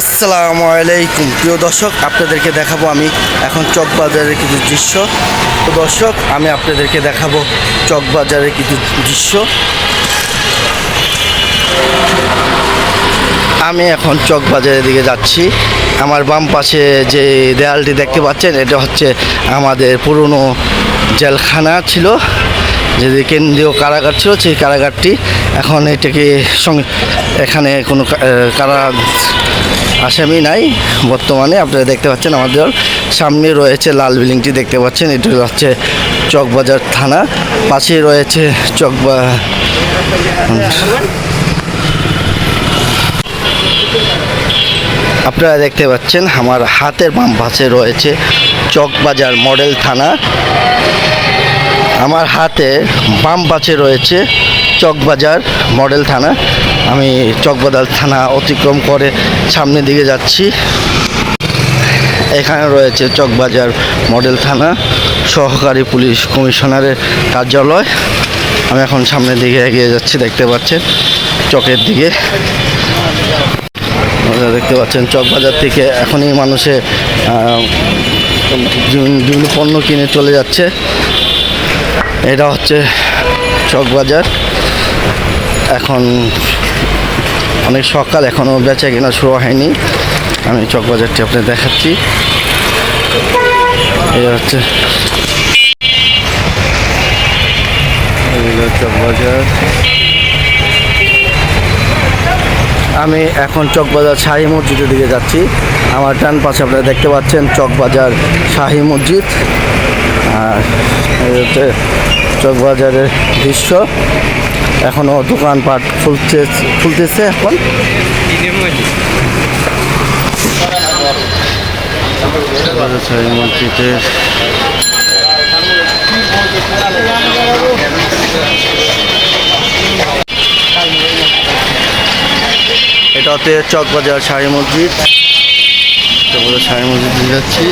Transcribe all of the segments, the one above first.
আসসালামু আলাইকুম। প্রিয় দর্শক, আপনাদেরকে দেখাবো আমি এখন চকবাজারের কিছু দৃশ্য। তো দর্শক, আমি আপনাদেরকে দেখাবো চকবাজারের কিছু দৃশ্য। আমি এখন চকবাজারের দিকে যাচ্ছি। আমার বাম পাশে যে দেয়ালটি দেখতে পাচ্ছেন, এটা হচ্ছে আমাদের পুরনো জেলখানা ছিল, যে কেন্দ্রীয় কারাগার ছিল। সেই কারাগারটি এখন এটাকে সঙ্গে এখানে কোনো কারা আসামি নাই। বর্তমানে আপনারা দেখতে পাচ্ছেন আমাদের সামনে রয়েছে লাল বিল্ডিংটি দেখতে পাচ্ছেন। এটি হচ্ছে চকবাজার থানা। পাশেই রয়েছে চকবা আপনারা দেখতে পাচ্ছেন আমার হাতের বাম পাশে রয়েছে চকবাজার মডেল থানা। আমার হাতে বাম পাশে রয়েছে চকবাজার মডেল থানা। আমি চকবাদাল থানা অতিক্রম করে সামনের দিকে যাচ্ছি। এখানে রয়েছে চকবাজার মডেল থানা, সহকারী পুলিশ কমিশনারের কার্যালয়। আমি এখন সামনের দিকে এগিয়ে যাচ্ছি, দেখতে পাচ্ছেন চকের দিকে। দেখতে পাচ্ছেন চকবাজার থেকে এখনই মানুষে বিভিন্ন পণ্য কিনে চলে যাচ্ছে। এটা হচ্ছে চকবাজার। এখন অনেক সকাল এখনও বেচা কেনা শুরু হয়নি। আমি চকবাজারটি আপনাদের দেখাচ্ছি। এই হচ্ছে চকবাজার। আমি এখন চকবাজার শাহী মসজিদের দিকে যাচ্ছি। আমার ডান পাশে আপনারা দেখতে পাচ্ছেন চকবাজার শাহী মসজিদ। আর এই হচ্ছে চকবাজারের দৃশ্য। এখনও দোকানপাট খুলতে খুলতেছে এখন। মসজিদের এটা হচ্ছে চকবাজার শাহী মসজিদ। চকবাজার শাহী মসজিদ যাচ্ছি।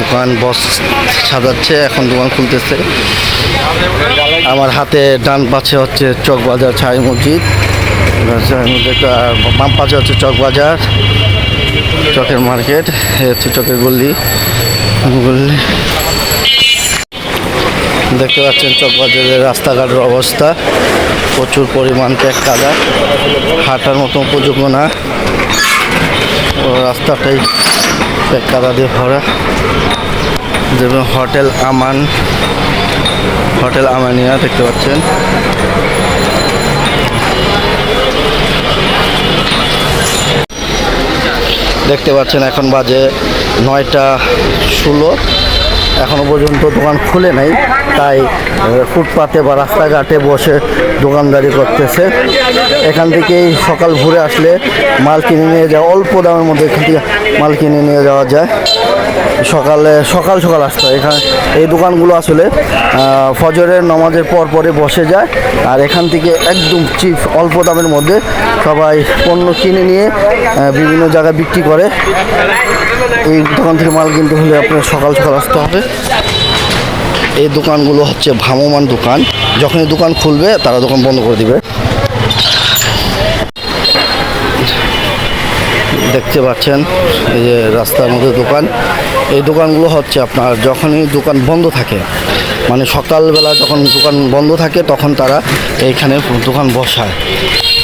দোকান, বস সাজাচ্ছে, এখন দোকান খুলতেছে। আমার হাতে ডান পাশে হচ্ছে চকবাজার ছাই মসজিদ। বাম পাশে হচ্ছে চকবাজার চকের মার্কেট হচ্ছে চকের গল্লি গল্লি দেখতে পাচ্ছেন চকবাজারের রাস্তাঘাটের অবস্থা। প্রচুর পরিমাণ ট্যাক কাদা। হাঁটার মতো উপযোগ্য না। রাস্তাটাই ট্যাক কাদা দিয়ে ভরা। যেমন হোটেল আমান। হোটেল আমানিয়া, দেখতে পাচ্ছেন। দেখতে পাচ্ছেন, এখন বাজে নয়টা ষোলো। এখনও পর্যন্ত দোকান খুলে নাই, তাই ফুটপাতে বা রাস্তাঘাটে বসে দোকানদারি করতেছে। এখান থেকেই সকাল ভোরে আসলে মাল কিনে নিয়ে যাওয়া, অল্প দামের মধ্যে এখান থেকে মাল কিনে নিয়ে যাওয়া যায়। সকালে, সকাল সকাল আসতে হয়। এখানে এই দোকানগুলো আসলে ফজরের নামাজের পর পরে বসে যায়। আর এখান থেকে একদম চিপ, অল্প দামের মধ্যে সবাই পণ্য কিনে নিয়ে বিভিন্ন জায়গায় বিক্রি করে। এই দোকান থেকে মাল কিনতে হলে আপনার সকাল সকাল আসতে হবে। এই দোকানগুলো হচ্ছে ভ্রাম্যমান দোকান। যখনই দোকান খুলবে, তারা দোকান বন্ধ করে দিবে। দেখতে পাচ্ছেন, এই যে রাস্তার মধ্যে দোকান। এই দোকানগুলো হচ্ছে আপনার যখনই দোকান বন্ধ থাকে মানে সকালবেলা যখন দোকান বন্ধ থাকে, তখন তারা এইখানে দোকান বসায়।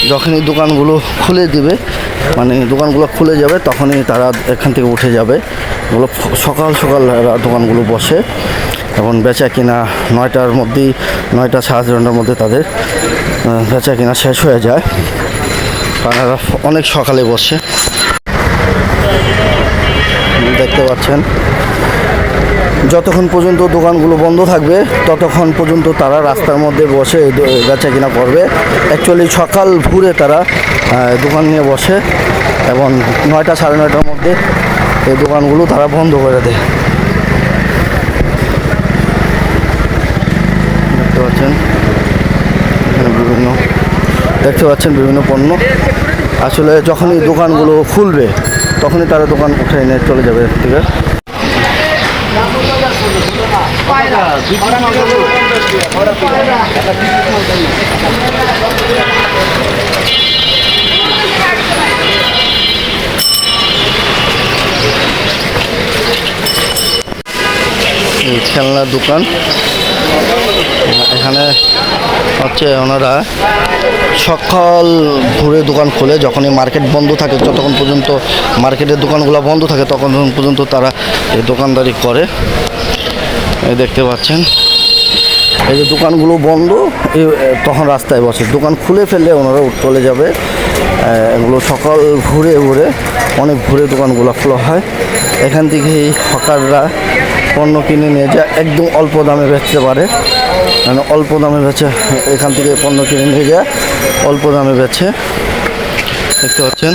যখনই দোকানগুলো খুলে দিবে মানে দোকানগুলো খুলে যাবে, তখনই তারা এখান থেকে উঠে যাবে। এগুলো ফ- সকাল সকাল দোকানগুলো বসে এবং বেচা কিনা নয়টার মধ্যেই, নয়টা সাড়ে নটার মধ্যে তাদের বেচা কিনা শেষ হয়ে যায়। তারা অনেক সকালে বসে। পাচ্ছেন। যতক্ষণ পর্যন্ত দোকানগুলো বন্ধ থাকবে, ততক্ষণ পর্যন্ত তারা রাস্তার মধ্যে বসে এই বেচা কিনা করবে। অ্যাকচুয়ালি সকাল ভোরে তারা দোকান নিয়ে বসে এবং নয়টা সাড়ে নয়টার মধ্যে এই দোকানগুলো তারা বন্ধ করে দেয়। দেখতে পাচ্ছেন? এখানে বিভিন্ন দেখতে পাচ্ছেন বিভিন্ন পণ্য। আসলে যখনই দোকানগুলো খুলবে তখনই তারা দোকান উঠে নিয়ে চলে যাবে থেকে। এই খেলনার দোকান। এখানে হচ্ছে ওনারা সকাল ভোরে দোকান খোলে, যখনই মার্কেট বন্ধ থাকে, যতক্ষণ পর্যন্ত মার্কেটের দোকানগুলো বন্ধ থাকে তখন পর্যন্ত তারা এই দোকানদারি করে। এই দেখতে পাচ্ছেন। এই যে দোকানগুলো বন্ধ তখন রাস্তায় বসে। দোকান খুলে ফেললে ওনারা চলে যাবে। এগুলো সকাল ঘুরে ঘুরে অনেক ঘুরে দোকানগুলো খোলা হয়। এখান থেকে এই হকাররা পণ্য কিনে নিয়ে যায়, একদম অল্প দামে বেচতে পারে। মানে অল্প দামে বেচে এখান থেকে পণ্য কিনে নিয়ে যায়, অল্প দামে বেচে। দেখতে পাচ্ছেন?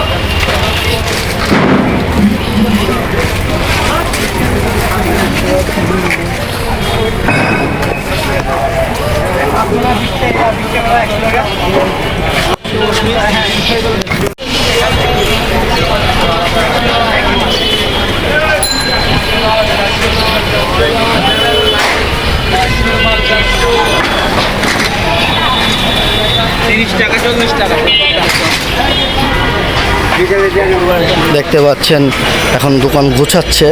দেখতে পাচ্ছেন, এখন দোকান গোছাচ্ছে,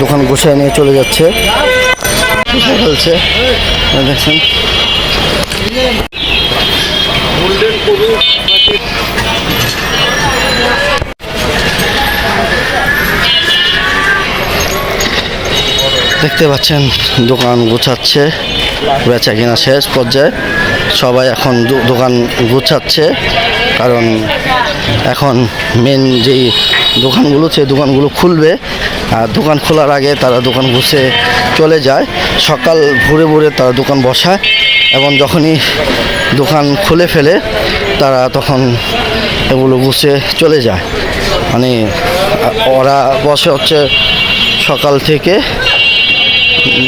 দোকান গোছায় নিয়ে চলে যাচ্ছে। ফেলছে। দেখছেন। দেখতে পাচ্ছেন, দোকান গোছাচ্ছে। বেচা কিনা শেষ, পর্যায়ে সবাই এখন দোকান গোছাচ্ছে। কারণ এখন মেন যেই দোকানগুলো, সেই দোকানগুলো খুলবে। আর দোকান খোলার আগে তারা দোকান গুছে চলে যায়। সকাল ভোরে ভোরে তারা দোকান বসায় এবং যখনই দোকান খুলে ফেলে, তারা তখন এগুলো গুছে চলে যায়। মানে ওরা বসে হচ্ছে সকাল থেকে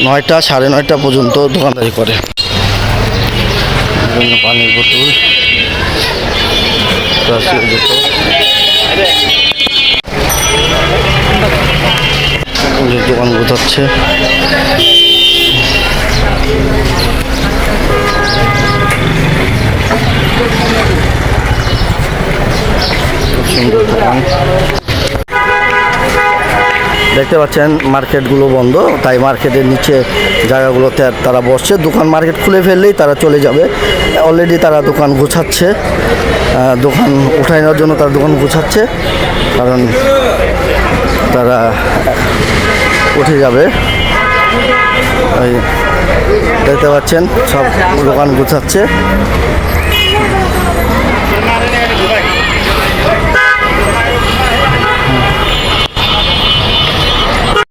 নয়টা সাড়ে নয়টা পর্যন্ত দোকানদারি করে। বিভিন্ন পানির বোতল দোকান বোঝাচ্ছে সুন্দর দোকান। দেখতে পাচ্ছেন, মার্কেটগুলো বন্ধ, তাই মার্কেটের নিচে জায়গাগুলোতে তারা বসছে। দোকান মার্কেট খুলে ফেললেই তারা চলে যাবে। অলরেডি তারা দোকান গোছাচ্ছে। দোকান উঠাই নেওয়ার জন্য তারা দোকান গোছাচ্ছে, কারণ তারা উঠে যাবে। দেখতে পাচ্ছেন, সব দোকান গোছাচ্ছে।